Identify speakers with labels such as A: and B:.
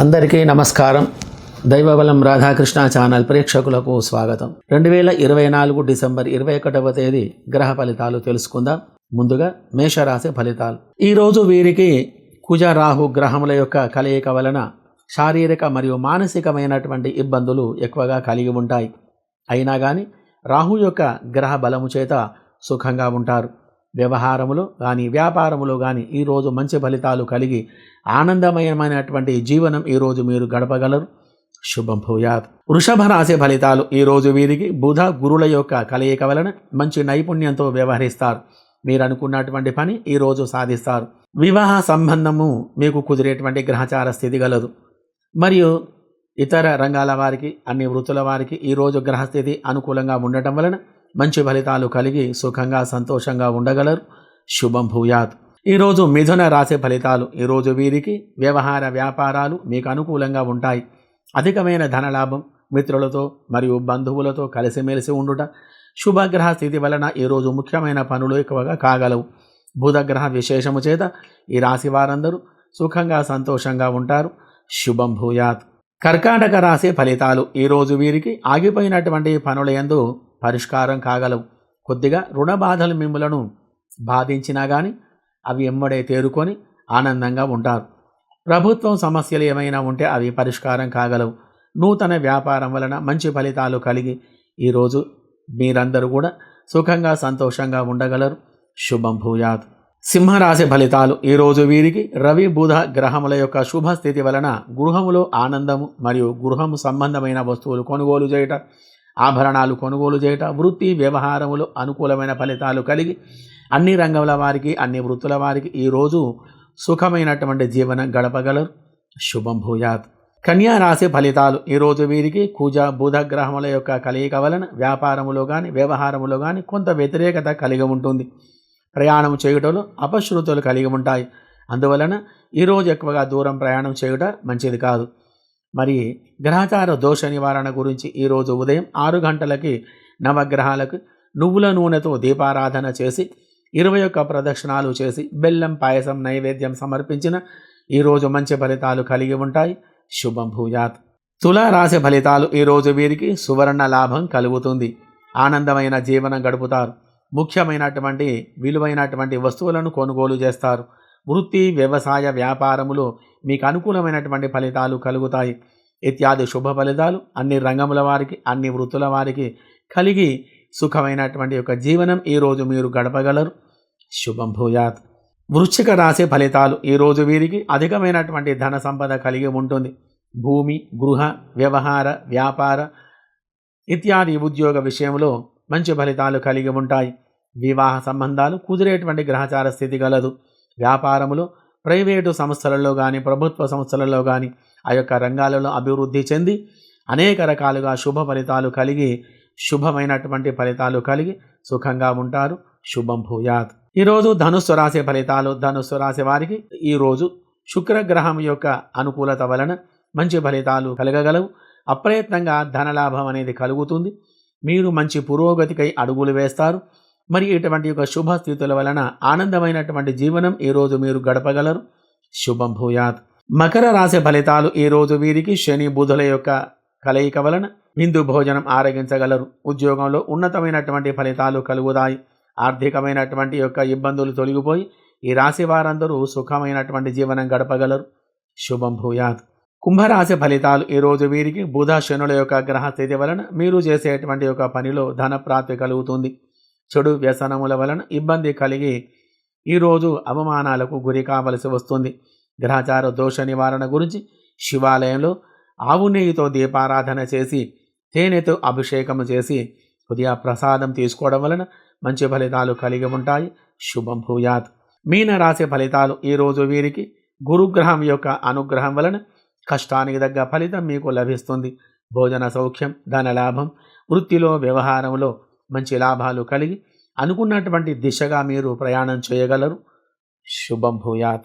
A: అందరికీ నమస్కారం. దైవబలం రాధాకృష్ణ ఛానల్ ప్రేక్షకులకు స్వాగతం. రెండు వేల ఇరవై నాలుగు డిసెంబర్ ఇరవై ఒకటవ తేదీ గ్రహ ఫలితాలు తెలుసుకుందాం. ముందుగా మేషరాశి ఫలితాలు. ఈరోజు వీరికి కుజ రాహు గ్రహముల యొక్క కలయిక వలన శారీరక మరియు మానసికమైనటువంటి ఇబ్బందులు ఎక్కువగా కలిగి ఉంటాయి. అయినా కానీ రాహు యొక్క గ్రహ బలము చేత సుఖంగా ఉంటారు. వ్యవహారములో కానీ వ్యాపారములో కానీ ఈరోజు మంచి ఫలితాలు కలిగి ఆనందమయమైనటువంటి జీవనం ఈరోజు మీరు గడపగలరు. శుభం భూయాత్. వృషభ రాశి ఫలితాలు ఈరోజు వీరికి బుధ గురుల యొక్క కలయిక వలన మంచి నైపుణ్యంతో వ్యవహరిస్తారు. మీరు అనుకున్నటువంటి పని ఈరోజు సాధిస్తారు. వివాహ సంబంధము మీకు కుదిరేటువంటి గ్రహచార స్థితి గలదు. మరియు ఇతర రంగాల వారికి అన్ని వృత్తుల వారికి ఈరోజు గ్రహస్థితి అనుకూలంగా ఉండటం వలన మంచి ఫలితాలు కలిగి సుఖంగా సంతోషంగా ఉండగలరు. శుభం భూయాత్. ఈరోజు మిథున రాశి ఫలితాలు ఈరోజు వీరికి వ్యవహార వ్యాపారాలు మీకు అనుకూలంగా ఉంటాయి. అధికమైన ధనలాభం మిత్రులతో మరియు బంధువులతో కలిసిమెలిసి ఉండుట శుభగ్రహ స్థితి వలన ఈరోజు ముఖ్యమైన పనులు ఎక్కువగా కాగలవు. బుధగ్రహ విశేషము చేత ఈ రాశి వారందరూ సుఖంగా సంతోషంగా ఉంటారు. శుభం భూయాత్. కర్కాటక రాశి ఫలితాలు ఈరోజు వీరికి ఆగిపోయినటువంటి పనుల యందు పరిష్కారం కాగలవు. కొద్దిగా రుణ బాధలు మిమ్మలను బాధించినా కానీ అవి ఎమ్మడే తేరుకొని ఆనందంగా ఉంటారు. ప్రభుత్వం సమస్యలు ఏమైనా ఉంటే అవి పరిష్కారం కాగలవు. నూతన వ్యాపారం వలన మంచి ఫలితాలు కలిగి ఈరోజు మీరందరూ కూడా సుఖంగా సంతోషంగా ఉండగలరు. శుభం భూయాత్. సింహరాశి ఫలితాలు. ఈరోజు వీరికి రవి బుధ గ్రహముల యొక్క శుభ స్థితి వలన గృహములో ఆనందము మరియు గృహము సంబంధమైన వస్తువులు కొనుగోలు చేయట ఆభరణాలు కొనుగోలు చేయట వృత్తి వ్యవహారములు అనుకూలమైన ఫలితాలు కలిగి అన్ని రంగముల వారికి అన్ని వృత్తుల వారికి ఈరోజు సుఖమైనటువంటి జీవనం గడపగలరు. శుభం భూయాత్. కన్యా రాశి ఫలితాలు. ఈరోజు వీరికి కూజ బుధ గ్రహముల యొక్క కలయిక వలన వ్యాపారములో కానీ వ్యవహారములో కానీ కొంత వ్యతిరేకత కలిగి ఉంటుంది. ప్రయాణం చేయుటలో అపశృతులు కలిగి ఉంటాయి. అందువలన ఈరోజు ఎక్కువగా దూరం ప్రయాణం చేయుట మంచిది కాదు. మరి గ్రహచార దోష నివారణ గురించి ఈరోజు ఉదయం ఆరు గంటలకి నవగ్రహాలకు నువ్వుల నూనెతో దీపారాధన చేసి ఇరవై ఒక్క ప్రదక్షిణాలు చేసి బెల్లం పాయసం నైవేద్యం సమర్పించిన ఈరోజు మంచి ఫలితాలు కలిగి ఉంటాయి. శుభం భూయాత్. తులారాశి ఫలితాలు ఈరోజు వీరికి సువర్ణ లాభం కలుగుతుంది. ఆనందమైన జీవనం గడుపుతారు. ముఖ్యమైనటువంటి విలువైనటువంటి వస్తువులను కొనుగోలు చేస్తారు. వృత్తి వ్యవసాయ వ్యాపారములో మీకు అనుకూలమైనటువంటి ఫలితాలు కలుగుతాయి. ఇత్యాది శుభ ఫలితాలు అన్ని రంగముల వారికి అన్ని వృత్తుల వారికి కలిగి సుఖమైనటువంటి యొక్క జీవనం ఈరోజు మీరు గడపగలరు. శుభం భూయాత్. వృశ్చిక రాశి ఫలితాలు ఈరోజు వీరికి అధికమైనటువంటి ధన సంపద కలిగి ఉంటుంది. భూమి గృహ వ్యవహార వ్యాపార ఇత్యాది ఉద్యోగ విషయంలో మంచి ఫలితాలు కలిగి ఉంటాయి. వివాహ సంబంధాలు కుదిరేటువంటి గ్రహచార స్థితి గలదు. వ్యాపారములో ప్రైవేటు సంస్థలలో కానీ ప్రభుత్వ సంస్థలలో కానీ ఆ యొక్క రంగాలలో అభివృద్ధి చెంది అనేక రకాలుగా శుభ ఫలితాలు కలిగి శుభమైనటువంటి ఫలితాలు కలిగి సుఖంగా ఉంటారు. శుభం భూయాత్. ఈరోజు ధనుస్సు రాశి ఫలితాలు ధనుస్సు రాశి వారికి ఈరోజు శుక్రగ్రహం యొక్క అనుకూలత వలన మంచి ఫలితాలు కలగగలవు. అప్రయత్నంగా ధనలాభం అనేది కలుగుతుంది. మీరు మంచి పురోగతికై అడుగులు వేస్తారు. మరి ఇటువంటి యొక్క శుభ స్థితుల వలన ఆనందమైనటువంటి జీవనం ఈరోజు మీరు గడపగలరు. శుభం భూయాత్. మకర రాశి ఫలితాలు ఈరోజు వీరికి శని బుధుల యొక్క కలయిక వలన విందు భోజనం ఆరగించగలరు. ఉద్యోగంలో ఉన్నతమైనటువంటి ఫలితాలు కలుగుతాయి. ఆర్థికమైనటువంటి యొక్క ఇబ్బందులు తొలగిపోయి ఈ రాశి వారందరూ సుఖమైనటువంటి జీవనం గడపగలరు. శుభం భూయాత్. కుంభరాశి ఫలితాలు ఈరోజు వీరికి బుధ శనుల యొక్క గ్రహ స్థితి వలన మీరు చేసేటువంటి యొక్క పనిలో ధనప్రాప్తి కలుగుతుంది. చెడు వ్యసనముల వలన ఇబ్బంది కలిగి ఈరోజు అవమానాలకు గురి కావలసి వస్తుంది. గ్రహచార దోష నివారణ గురించి శివాలయంలో ఆవు నెయ్యితో దీపారాధన చేసి తేనెతో అభిషేకం చేసి ఉదయ ప్రసాదం తీసుకోవడం వలన మంచి ఫలితాలు కలిగి ఉంటాయి. శుభం భూయాత్. మీన రాశి ఫలితాలు ఈరోజు వీరికి గురుగ్రహం యొక్క అనుగ్రహం వలన కష్టానికి తగ్గ ఫలితం మీకు లభిస్తుంది. భోజన సౌఖ్యం ధనలాభం వృత్తిలో వ్యవహారంలో మంచి లాభాలు కలిగి అనుకున్నటువంటి దిశగా మీరు ప్రయాణం చేయగలరు. శుభం భూయాత్.